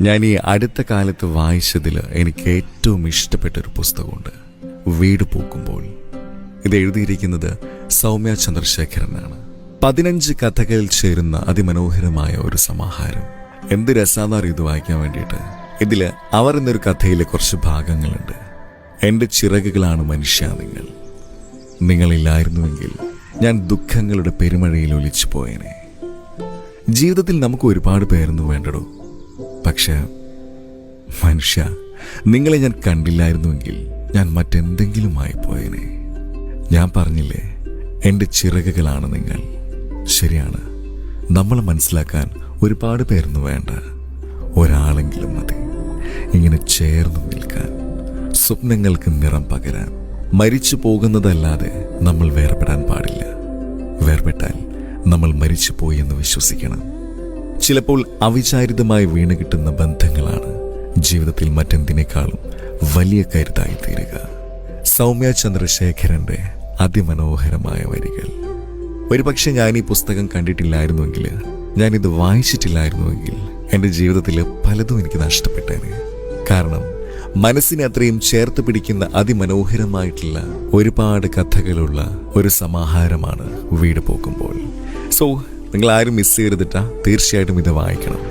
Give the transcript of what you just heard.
ഞാൻ ഈ അടുത്ത കാലത്ത് വായിച്ചതിൽ എനിക്ക് ഏറ്റവും ഇഷ്ടപ്പെട്ട ഒരു പുസ്തകമുണ്ട്. വീട് പൂക്കുമ്പോൾ. ഇത് എഴുതിയിരിക്കുന്നത് സൗമ്യ ചന്ദ്രശേഖരനാണ്. പതിനഞ്ച് കഥകളിൽ ചേരുന്ന അതിമനോഹരമായ ഒരു സമാഹാരം. എന്ത് രസാന്നാർ ഇത് വായിക്കാൻ വേണ്ടിയിട്ട്? ഇതിൽ അവർ എന്നൊരു കഥയിലെ കുറച്ച് ഭാഗങ്ങളുണ്ട്. എന്റെ ചിറകുകളാണ് മനുഷ്യ നിങ്ങൾ. നിങ്ങളില്ലായിരുന്നുവെങ്കിൽ ഞാൻ ദുഃഖങ്ങളുടെ പെരുമഴയിൽ ഒലിച്ചു പോയേനെ. ജീവിതത്തിൽ നമുക്ക് ഒരുപാട് പേരൊന്നും വേണ്ടടോ? പക്ഷേ മനുഷ്യ നിങ്ങളെ ഞാൻ കണ്ടില്ലായിരുന്നുവെങ്കിൽ ഞാൻ മറ്റെന്തെങ്കിലുമായി പോയേനെ ഞാൻ പറഞ്ഞില്ലേ എന്റെ ചിറകുകളാണ് നിങ്ങൾ. ശരിയാണ് നമ്മൾ മനസ്സിലാക്കാൻ ഒരുപാട് പേരൊന്നും വേണ്ട. ഒരാളെങ്കിലും മതി. ഇങ്ങനെ ചേർന്ന് നിൽക്കാൻ സ്വപ്നങ്ങൾക്ക് നിറം പകരാൻ മരിച്ചു പോകുന്നതല്ലാതെ നമ്മൾ വേർപെടാൻ പാടില്ല. വേർപെട്ടാൽ നമ്മൾ മരിച്ചു പോയി എന്ന് വിശ്വസിക്കണം. ചിലപ്പോൾ അവിചാരിതമായി വീണ് കിട്ടുന്ന ബന്ധങ്ങളാണ് ജീവിതത്തിൽ മറ്റെന്തിനേക്കാളും വലിയ കരുതായി തീരുക സൗമ്യ ചന്ദ്രശേഖരന്റെ അതിമനോഹരമായ വരികൾ. ഒരുപക്ഷെ ഞാൻ ഈ പുസ്തകം കണ്ടിട്ടില്ലായിരുന്നുവെങ്കിൽ ഞാനിത് വായിച്ചിട്ടില്ലായിരുന്നുവെങ്കിൽ എന്റെ ജീവിതത്തിൽ പലതും എനിക്ക് നഷ്ടപ്പെട്ടേനെ. കാരണം മനസ്സിനെ അത്രയും ചേർത്ത് പിടിക്കുന്ന അതിമനോഹരമായിട്ടുള്ള ഒരുപാട് കഥകളുള്ള ഒരു സമാഹാരമാണ് വീട് പോകുമ്പോൾ. സോ നിങ്ങൾ ആരും മിസ് ചെയ്തിട്ടാ തീർച്ചയായിട്ടും ഇത് വായിക്കണം.